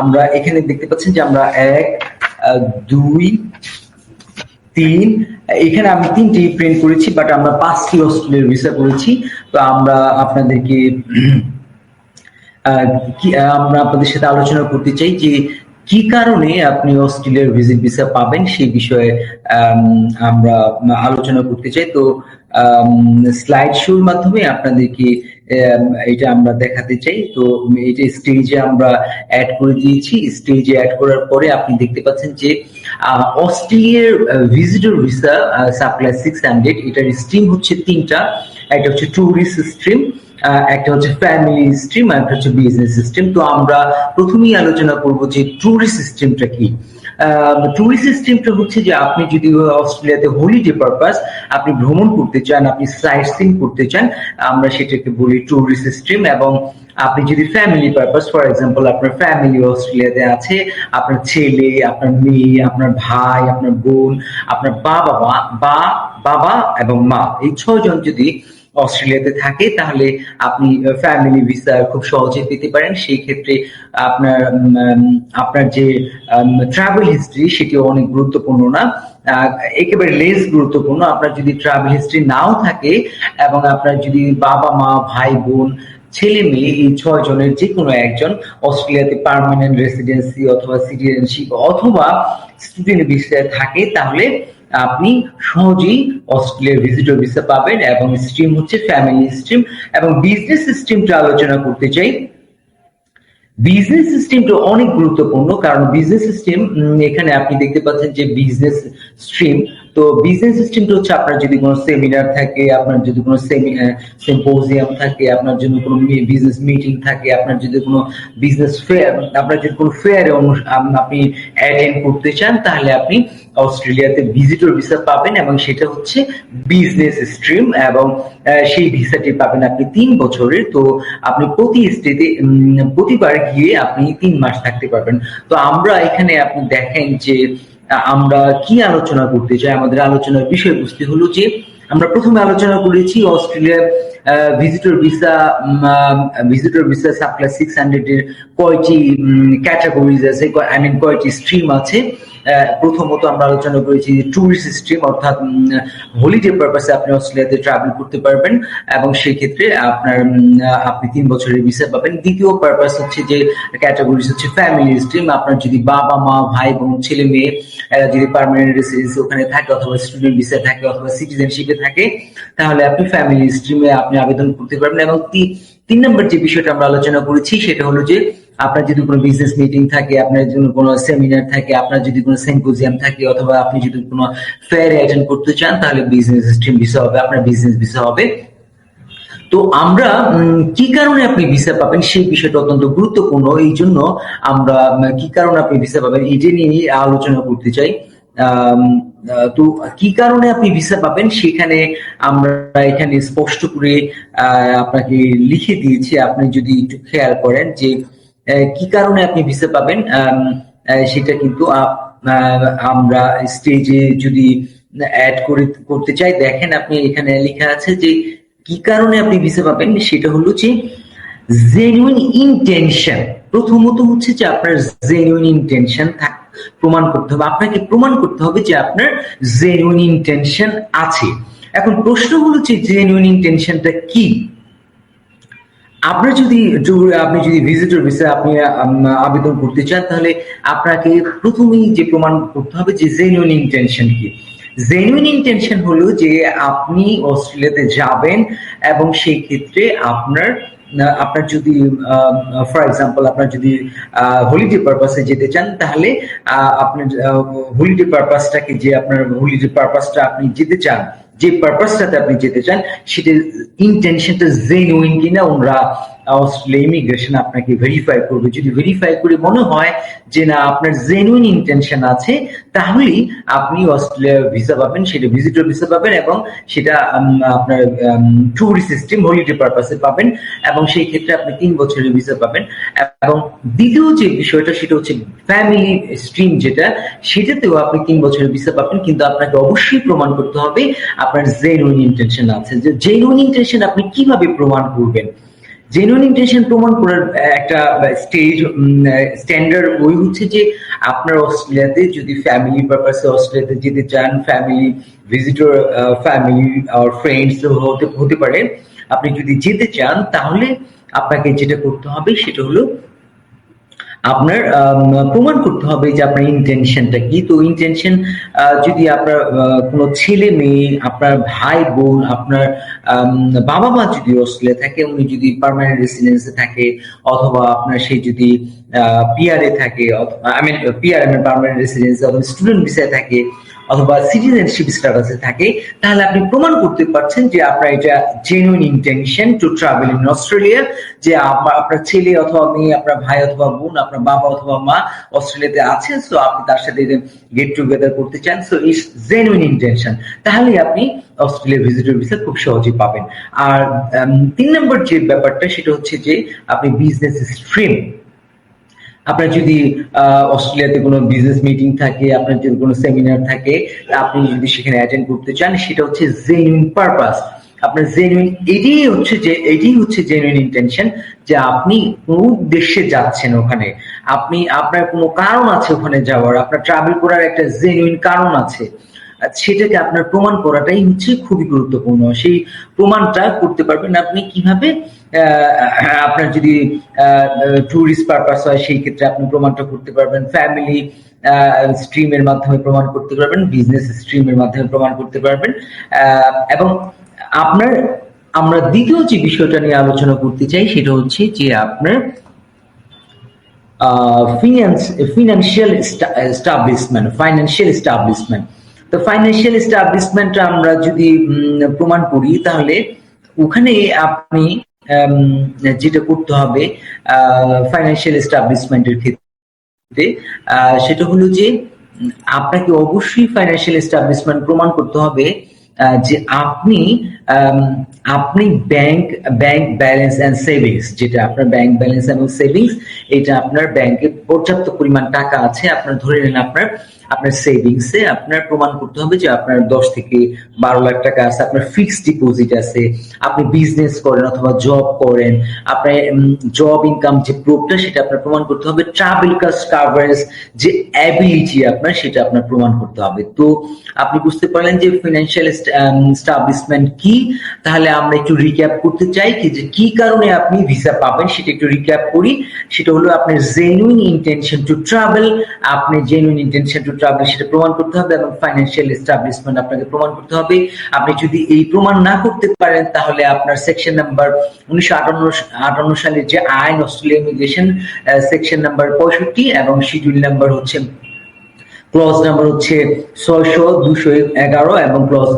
আমরা এখানে দেখতে পাচ্ছেন যে আমরা এক দুই তিন এখানে আমি তিনটি প্রিন্ট করেছি বাট আমরা পাঁচটি অস্ট্রেলিয়ার ভিসা করেছি। তো আমরা আপনাদেরকে আমরা আপনাদের সাথে আলোচনা করতে চাই যে কি কারণে আপনি অস্ট্রেলিয়ার ভিজিট ভিসা পাবেন সেই বিষয়ে আম, আমরা আলোচনা করতে চাই। তো স্লাইড শোর মাধ্যমে আপনাদেরকে এটা আমরা দেখাতে চাই, তো এটা স্টেজে আমরা অ্যাড করে দিয়েছি স্টেজে অ্যাড করার পরে আপনি দেখতে পাচ্ছেন যে অস্ট্রেলিয়ার visitor visa subclass six hundred এটার স্ট্রিম হচ্ছে তিনটা, একটা হচ্ছে ট্যুরিস্ট স্ট্রিম একটা হচ্ছে ফ্যামিলি আর একটা হচ্ছে বিজনেস সিস্টেম তো আমরা প্রথমেই আলোচনা করব যে ট্যুরিস্ট সিস্টেমটা কি। ট্যুরিস্ট সিস্টেমটা হচ্ছে যে আপনি যদি অস্ট্রেলিয়াতে হলিডে পারপাস আপনি ভ্রমণ করতে চান, আপনি সাইট সিন করতে চান, আমরা সেটাকে বলি ট্যুরিস্ট সিস্টেম এবং আপনি যদি ফ্যামিলি পারপাস ফর এক্সাম্পল আপনার ফ্যামিলি অস্ট্রেলিয়াতে আছে, আপনার ছেলে, আপনার মেয়ে, আপনার ভাই, আপনার বোন, আপনার বাবা বা, বাবা এবং মা, এই ছয়জন যদি অস্ট্রেলিয়াতে থাকে, তাহলে আপনি ফ্যামিলি ভিসা খুব সহজে পেতে পারেন। সেই ক্ষেত্রে আপনার আপনার যে ট্রাভেল হিস্ট্রি সেটি অনেক গুরুত্বপূর্ণ না। একেবারে লেস গুরুত্বপূর্ণ। আপনার যদি ট্রাভেল হিস্ট্রি নাও থাকে এবং আপনার যদি বাবা মা, ভাই বোন, ছেলে মেয়ে, এই ছয় জনের যে কোনো একজন অস্ট্রেলিয়াতে পার্মানেন্ট রেসিডেন্সি অথবা সিটিজেনশিপ অথবা স্টুডেন্ট ভিসায় থাকে, তাহলে আপনি সহজেই অস্ট্রেলিয়ার ভিজিটর ভিসা পাবেন এবং স্ট্রিম হচ্ছে ফ্যামিলি স্ট্রিম এবং বিজনেস স্ট্রিমটা আলোচনা করতে চাই। বিজনেস সিস্টেমটা অনেক গুরুত্বপূর্ণ, কারণ বিজনেস সিস্টেম এখানে আপনি দেখতে পাচ্ছেন যে বিজনেস স্ট্রিম তো বিজনেস সিস্টেমটা হচ্ছে আপনার যদি কোনো সেমিনার থাকে, আপনার যদি কোনো সিম্পোজিয়াম থাকে, আপনার জন্য কোনো বিজনেস মিটিং থাকে, আপনার যদি কোনো বিজনেস ফেয়ার আপনার যদি কোনো ফেয়ারে আপনি অ্যাটেন্ড করতে চান, তাহলে আপনি অস্ট্রেলিয়াতে ভিজিটর ভিসা পাবেন এবং সেটা হচ্ছে বিজনেস স্ট্রিম এবং সেই ভিসাটি পাবেন আপনি তিন বছরের। তো আপনি প্রতি স্টেটে প্রতিবার গিয়ে আপনি তিন মাস থাকতে পারবেন। তো আমরা এখানে আপনি দেখেন যে আমরা কি আলোচনা করতে চাই? আমাদের আলোচনার বিষয়বস্তু হলো যে, আমরা প্রথমে আলোচনা করেছি Australia visitor visa visitor visa subclass six hundred এর কয়টি ক্যাটাগরিজ আছে আই মিন কয়টি স্ট্রিম আছে। প্রথমত আমরা আলোচনা করেছি ট্যুরিস্ট স্ট্রিম অর্থাৎ হলিডে পারপাসে আপনি অস্ট্রেলিয়াতে ট্রাভেল করতে পারবেন এবং সেই ক্ষেত্রে আপনার আপনি তিন বছরের ভিসা পাবেন। দ্বিতীয় পারপাস হচ্ছে যে ক্যাটাগরিজ হচ্ছে ফ্যামিলি স্ট্রিম আপনার যদি বাবা মা, ভাই বোন, ছেলে মেয়ে যদি পারমানেন্ট রেসিডেন্স ওখানে থাকে অথবা স্টুডেন্ট ভিসা থাকে অথবা সিটিজেনশিপে থাকে, তাহলে আপনি ফ্যামিলি স্ট্রিমে আপনি আবেদন করতে পারবেন। এবং তিন নম্বর যে বিষয়টা আমরা আলোচনা করেছি সেটা হলো যে আপনার যদি কোনো বিজনেস মিটিং থাকে, আপনার জন্য কোনো সেমিনার থাকে, আপনার যদি কোনো সিম্পোজিয়াম থাকে অথবা আপনি যদি কোনো ফেয়ার অ্যাটেন্ড করতে চান, তাহলে বিজনেস স্ট্রিম ভিসা হবে, আপনার বিজনেস ভিসা হবে। তো আমরা কি কারণে আপনি ভিসা পাবেন সেই বিষয়টা অত্যন্ত গুরুত্বপূর্ণ। এই জন্য আমরা কি কারণে আপনি ভিসা পাবেন এটা নিয়ে আলোচনা করতে চাই। তো কি কারণে আপনি ভিসা পাবেন সেখানে আমরা এখানে স্পষ্ট করে আপনাকে লিখে দিয়েছি। আপনি যদি একটু খেয়াল করেন যে কি কারণে আপনি ভিসা পাবেন সেটা কিন্তু আমরা স্টেজে যদি অ্যাড করে, করতে চাই, দেখেন আপনি এখানে লেখা আছে যে, কি কারণে আপনি ভিসা পাবেন? সেটা হলো যে জেনুইন ইনটেনশন প্রথমত হচ্ছে যে আপনার জেনুইন ইন্টেনশন প্রমাণ করতে হবে। আপনাকে প্রমাণ করতে হবে যে আপনার জেনুইন ইন্টেনশন আছে। এখন প্রশ্ন হলো যে জেনুইন ইন্টেনশনটা কি? আপনার যদি আপনি যদি ভিজিটর ভিসা আপনি আবেদন করতে চান, তাহলে আপনাকে প্রথমেই যে প্রমাণ করতে হবে যে জেনুইন ইন্টেনশন কি। জেনুইন ইন্টেনশন হলো যে আপনি অস্ট্রেলিয়াতে যাবেন এবং সেই ক্ষেত্রে আপনার আপনার যদি ফর এক্সাম্পল আপনার যদি হলিডে পারপাসে যেতে চান, তাহলে আপনার হলিডে পারপাসটাকে যে আপনার হলিডে পারপাসটা আপনি যেতে চান যে পারপাসটাতে আপনি যেতে চান সেটা ইন্টেনশনটা জেনুইন কিনা ওরা অস্ট্রেলিয়া ইমিগ্রেশন আপনাকে ভেরিফাই করবে। যদি ভেরিফাই করে মনে হয় যে না, আপনার জেনুইন ইন্টেনশন আছে, তাহলেই আপনি অস্ট্রেলিয়া ভিসা পাবেন, সেটা ভিজিটর ভিসা পাবেন এবং সেটা আপনার ট্যুরিস্ট সিস্টেম হলিডে পারপাসে পাবেন এবং সেই ক্ষেত্রে আপনি তিন বছরের ভিসা পাবেন। এবং দ্বিতীয় যে বিষয়টা, সেটা হচ্ছে ফ্যামিলি স্ট্রিম যেটা, সেটাতেও আপনি তিন বছরের ভিসা পাবেন, কিন্তু আপনাকে অবশ্যই প্রমাণ করতে হবে আপনার জেনুইন ইন্টেনশন আছে। যে জেনুইন ইন্টেনশন আপনি কীভাবে প্রমাণ করবেন? জেনুইন ইন্টেনশন প্রমাণ করার একটা স্টেজ স্ট্যান্ডার্ড ওই হচ্ছে যে আপনার অস্ট্রেলিয়াতে যদি ফ্যামিলি পারপাসে অস্ট্রেলিয়াতে যেতে চান ফ্যামিলি ভিজিটর ফ্যামিলি আর ফ্রেন্ডস হতে হতে পারে। আপনি যদি যেতে চান, তাহলে আপনাকে যেটা করতে হবে সেটা হলো আপনার প্রমাণ করতে হবে যে আপনার ইন্টেনশনটা কি। তো ইন্টেনশন যদি আপনার কোনো ছেলে মেয়ে, আপনার ভাই বোন, আপনার বাবা মা যদি অস্ট্রেলিয়া থাকে, উনি যদি পার্মানেন্ট রেসিডেন্সে থাকে, অথবা আপনার সেই যদি পিআরএ থাকে I mean PR permanent mean residence student ভিসায় থাকে অথবা সিটিজেনশিপ স্ট্যাটাসে থাকে, তাহলে আপনি প্রমাণ করতে পারছেন যে আপনার এটা genuine intention to travel in Australia যে আপনার ছেলে অথবা মেয়ে, আপনার ভাই অথবা বোন, আপনার বাবা অথবা মা অস্ট্রেলিয়াতে আছেন সো আপনি তার সাথে গেট টুগেদার করতে চান সো ইটস জেনুইন ইন্টেনশন তাহলে আপনি অস্ট্রেলিয়া ভিজিটর ভিসা খুব সহজেই পাবেন। আর তিন নম্বর যে ব্যাপারটা, সেটা হচ্ছে যে আপনি বিজনেস স্ট্রিম আপনার যদি অস্ট্রেলিয়াতে কোনো বিজনেস মিটিং থাকে, আপনার যদি কোনো সেমিনার থাকে আপনি যদি সেখানে অ্যাটেন্ড করতে চান, সেটা হচ্ছে জেনুইন পারপাস আপনার জেনুইন এটাই হচ্ছে যে, এটাই হচ্ছে জেনুইন ইন্টেনশন যে আপনি কোন উদ্দেশ্যে যাচ্ছেন ওখানে। আপনি, আপনার কোনো কারণ আছে ওখানে যাওয়ার, আপনার ট্রাভেল করার একটা জেনুইন কারণ আছে। সেটাকে আপনার প্রমাণ করাটাই হচ্ছে খুবই গুরুত্বপূর্ণ। সেই প্রমাণটা করতে পারবেন আপনি কীভাবে আপনার যদি ট্যুরিস্ট পারপাস হয়, সেই ক্ষেত্রে আপনি প্রমাণটা করতে পারবেন। ফ্যামিলি স্ট্রিমের মাধ্যমে প্রমাণ করতে পারবেন বিজনেস স্ট্রিমের মাধ্যমে প্রমাণ করতে পারবেন। এবং আপনার, আমরা দ্বিতীয় যে বিষয়টা নিয়ে আলোচনা করতে চাই, সেটা হচ্ছে যে আপনার finance financial establishment financial establishment তো ফাইন্যান্সিয়াল এস্টাবলিশমেন্ট আমরা যদি প্রমাণ করি, তাহলে ওখানে আপনি যেটা করতে হবে ফাইন্যান্সিয়াল এস্টাবলিশমেন্টের ক্ষেত্রে সেটা হলো যে, আপনাকে অবশ্যই ফাইন্যান্সিয়াল এস্টাবলিশমেন্ট প্রমাণ করতে হবে যে আপনি আপনি bank bank balance and savings যেটা আপনার ব্যাংক ব্যালেন্স এবং সেভিংস এটা আপনার ব্যাংকে পর্যাপ্ত পরিমাণ টাকা আছে, আপনার ধরে নেন আপনার আপনার সেভিংসে আপনার প্রমাণ করতে হবে যে আপনার দশ থেকে বারো লাখ টাকা আছে, আপনার ফিক্সড ডিপোজিট আছে, আপনি বিজনেস করেন অথবা জব করেন, আপনার জব ইনকাম যে প্রুফটা সেটা আপনার প্রমাণ করতে হবে ট্রাভেল কাস্ট কাভারেজ যে অ্যাবিলিটি আপনার সেটা আপনার প্রমাণ করতে হবে। তো আপনি বুঝতে পারলেন যে ফিনান্সিয়াল স্টাবলিশমেন্ট কি? তাহলে আমরা একটু রিক্যাপ করতে চাই কি যে কি কারণে আপনি ভিসা পাবেন সেটা একটু রিক্যাপ করি। সেটা হলো আপনার জেনুইন ইন্টেনশন টু ট্রাভেল আপনি জেনুইন ইন্টেনশন টু ট্রাভেল সেটা প্রমাণ করতে হবে এবং ফাইন্যান্সিয়াল এস্টাবলিশমেন্ট আপনাকে প্রমাণ করতে হবে। আপনি যদি এই প্রমাণ না করতে পারেন, তাহলে আপনার সেকশন নাম্বার উনিশশো আটান্ন সালের যে আইন, অস্ট্রেলিয়া ইমিগ্রেশন সেকশন নাম্বার পঁয়ষট্টি এবং শিডিউল নাম্বার হচ্ছে ক্লজ নাম্বার হচ্ছে ছয়শো দুশো এগারো এবং ক্লজ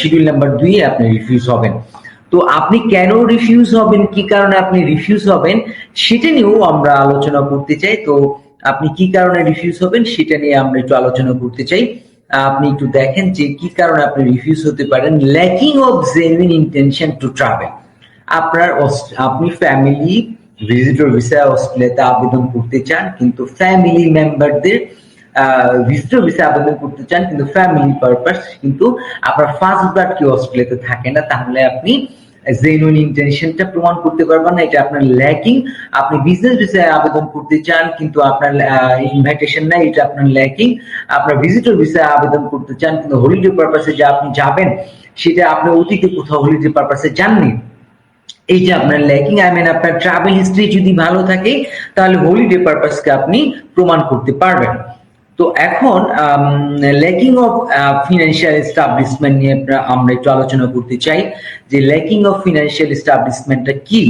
শিডিউল নাম্বার দুই আপনি রিফিউজ হবেন। তো আপনি কেন রিফিউজ হবেন? কি কারণে আপনি রিফিউজ হবেন? সেটা নিয়েও আমরা আলোচনা করতে চাই। তো আপনি কি কারণে রিফিউজ হবেন সেটা নিয়ে আমরা একটু আলোচনা করতে চাই। আপনি একটু দেখেন যে কি কারণে আপনি রিফিউজ হতে পারেন। Lacking of genuine intention to travel আপনার আপনি ফ্যামিলি ভিজিটর ভিসা অস্ট্রেলিয়াতে আবেদন করতে চান, কিন্তু ফ্যামিলি মেম্বারদের ভিজিটর ভিসা আবেদন করতে চান, কিন্তু ফ্যামিলি পারপাস কিন্তু আপনার ফার্স্ট ব্লাড কি অস্ট্রেলিয়াতে থাকে না, তাহলে আপনি জেনুইন ইন্টেনশনটা প্রমাণ করতে পারবেন না, এটা আপনার ল্যাকিং আপনি বিজনেস ভিসায় আবেদন করতে চান, কিন্তু আপনার ইনভাইটেশন নাই, এটা আপনার ল্যাকিং আপনার ভিজিটর ভিসায় আবেদন করতে চান, কিন্তু হলিডে পারপাসে যে আপনি যাবেন, সেটা আপনি অতীতে কোথাও হলিডে পারপাসে যাননি। এই যে আপনার ল্যাকিং আই মিন আপনার ট্রাভেল হিস্ট্রি যদি ভালো থাকে, তাহলে হলিডে পারপাসকে আপনি প্রমাণ করতে পারবেন। তো এখন ল্যাকিং অফ ফিনান্সিয়াল এস্টাবলিশমেন্ট নিয়ে আমরা একটু আলোচনা করতে চাই যে ল্যাকিং অফ ফিনান্সিয়াল এস্টাবলিশমেন্টটা কি?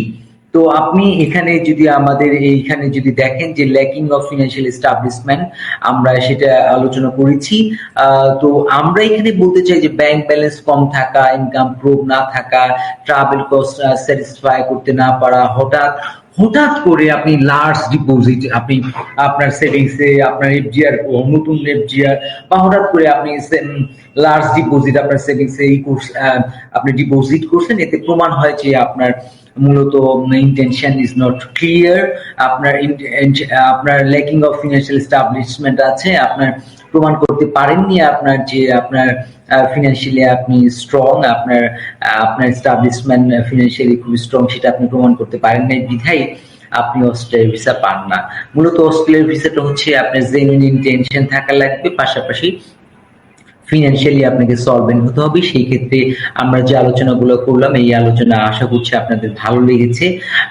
তো আপনি এখানে যদি আমাদের এইখানে যদি দেখেন যে ল্যাকিং অফ ফিনান্সিয়াল এস্টাবলিশমেন্ট আমরা সেটা আলোচনা করেছি। তো আমরা এখানে বলতে চাই যে ব্যাংক ব্যালেন্স কম থাকা ইনকাম প্রুফ না থাকা ট্রাভেল কস্ট স্যাটিসফাই করতে না পারা, হঠাৎ হঠাৎ করে আপনি লার্জ ডিপোজিট আপনি আপনার সেভিংসে আপনার এফজিআর নতুন এফজিআর বা হঠাৎ করে আপনি লার্জ ডিপোজিট আপনার সেভিংসে এই কোর্স আপনি ডিপোজিট করছেন, এতে প্রমাণ হয় যে আপনার মূলত ইন্টেনশন ইজ নট ক্লিয়ার আপনার আপনার ল্যাকিং অফ ফিনান্সিয়াল এস্টাবলিশমেন্ট আছে, আপনার প্রমাণ করতে পারেননি আপনার যে আপনার ফিনান্সিয়ালি আপনি স্ট্রং আপনার আপনার এস্টাবলিশমেন্ট ফিনান্সিয়ালি খুবই স্ট্রং সেটা আপনি প্রমাণ করতে পারেন নাই, বিধায় আপনি অস্ট্রেলিয়ার ভিসা পান না। মূলত অস্ট্রেলিয়ার ভিসাটা হচ্ছে আপনার জেনুইন ইন্টেনশন থাকা লাগবে, পাশাপাশি ফিনান্সিয়ালি আপনাকে সলভেন্ট হতে হবে, সেই ক্ষেত্রে আমরা যে আলোচনাগুলো করলাম, এই আলোচনা আশা করছি আপনাদের ভালো লেগেছে।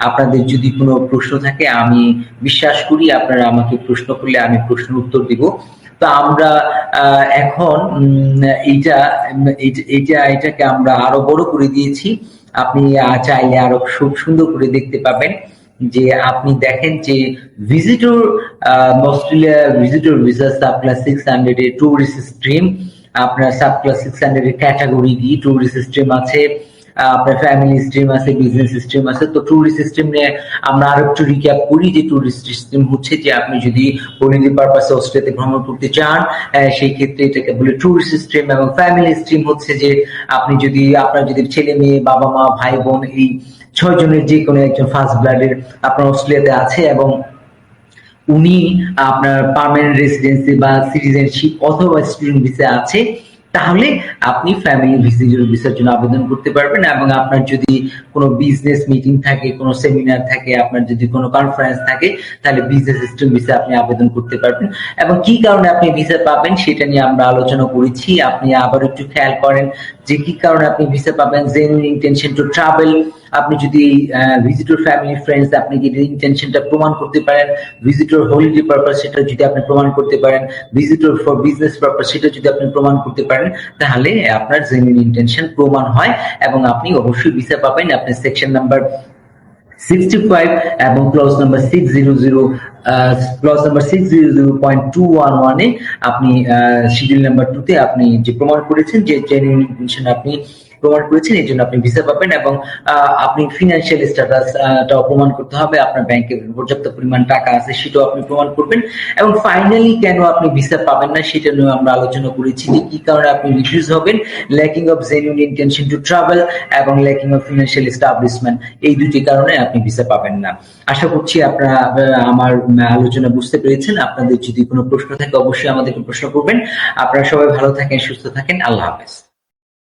আপনাদের যদি কোনো প্রশ্ন থাকে, আমি বিশ্বাস করি আপনারা আমাকে প্রশ্ন করলে আমি প্রশ্নের উত্তর দিব। তো আমরা এখন এইটা- এইটা এটাকে আমরা আরও বড় করে দিয়েছি। আপনি চাইলে আরও খুব সুন্দর করে দেখতে পাবেন যে আপনি দেখেন যে visitor Australia visitor visa sub class six hundred এর টুরিস্ট স্ট্রিম আপনার সাব ক্লাস সিক্স হান্ড্রেড এর ক্যাটাগরি দিয়ে টুরিস্ট স্ট্রিম আছে। আপনার ফ্যামিলি স্ট্রিম আছে বিজনেস আছে, তো ট্যুরিস্ট সিস্টেম নিয়ে আমরা আরও একটু রিক্যাপ করি যে ট্যুরিস্ট সিস্টেম হচ্ছে যে আপনি যদি হলিডে পারপাসে অস্ট্রেলিয়াতে ভ্রমণ করতে চান সেই ক্ষেত্রে এটাকে বলে ট্যুরিস্ট এবং ফ্যামিলি স্ট্রিম হচ্ছে যে আপনি যদি আপনার যদি ছেলে মেয়ে, বাবা মা, ভাই বোন এই ছয় জনের যে কোনো একজন ফার্স্ট ব্লাডের আপনার অস্ট্রেলিয়াতে আছে এবং উনি আপনার পার্মানেন্ট রেসিডেন্সি বা সিটিজেনশিপ অথবা স্টুডেন্ট ভিসা আছে তাহলে আপনি ফ্যামিলি ভিজিটের ভিসার জন্য আবেদন করতে পারবেন এবং আপনার যদি কোনো বিজনেস মিটিং থাকে, কোনো সেমিনার থাকে, আপনার যদি কোনো কনফারেন্স থাকে, তাহলে বিজনেস স্টুডেন্ট ভিসা আপনি আবেদন করতে পারবেন। এবং কি কারণে আপনি ভিসা পাবেন সেটা নিয়ে আমরা আলোচনা করেছি। আপনি আবার একটু খেয়াল করেন যে কি কারণে আপনি ভিসা পাবেন জেনুইন ইন্টেনশন টু ট্রাভেল আপনি যদি ভিজিটর ফ্যামিলি ফ্রেন্ডস আপনি যদি ইন্টেনশনটা প্রমাণ করতে পারেন ভিজিটর হলিডে পারপাস সেটা যদি আপনি প্রমাণ করতে পারেন ভিজিটর ফর বিজনেস পারপাস সেটা যদি আপনি প্রমাণ করতে পারেন, তাহলে আপনার জেনুইন ইন্টেনশন প্রমাণ হয় এবং আপনি অবশ্যই ভিসা পাবেন। আপনি সেকশন নাম্বার সিক্সটি ফাইভ এবং clause number six zero zero clause number six zero zero point two one ওয়ানে আপনি শিডিউল নাম্বার টুতে আপনি যে প্রমাণ করেছেন, যে জেনুইন ইন্টেনশন আপনি প্রমাণ করেছেন, এই জন্য আপনি ভিসা পাবেন এবং আপনি ফিনান্সিয়াল স্ট্যাটাসটাও প্রমাণ করতে হবে, আপনার ব্যাংকে পর্যাপ্ত পরিমাণ টাকা আছে সেটাও আপনি প্রমাণ করবেন। এবং ফাইনালি কেন আপনি ভিসা পাবেন না সেটা নিয়ে আমরা আলোচনা করেছি যে কি কারণে আপনি রিফিউজ হবেন। Lacking of genuine intention to travel এবং ল্যাকিং অফ ফিনান্সিয়াল এস্টাবলিশমেন্ট এই দুটি কারণে আপনি ভিসা পাবেন না। আশা করছি আপনারা আমার আলোচনা বুঝতে পেরেছেন। আপনাদের যদি কোনো প্রশ্ন থাকে অবশ্যই আমাদেরকে প্রশ্ন করবেন। আপনারা সবাই ভালো থাকেন, সুস্থ থাকেন। আল্লাহ হাফেজ।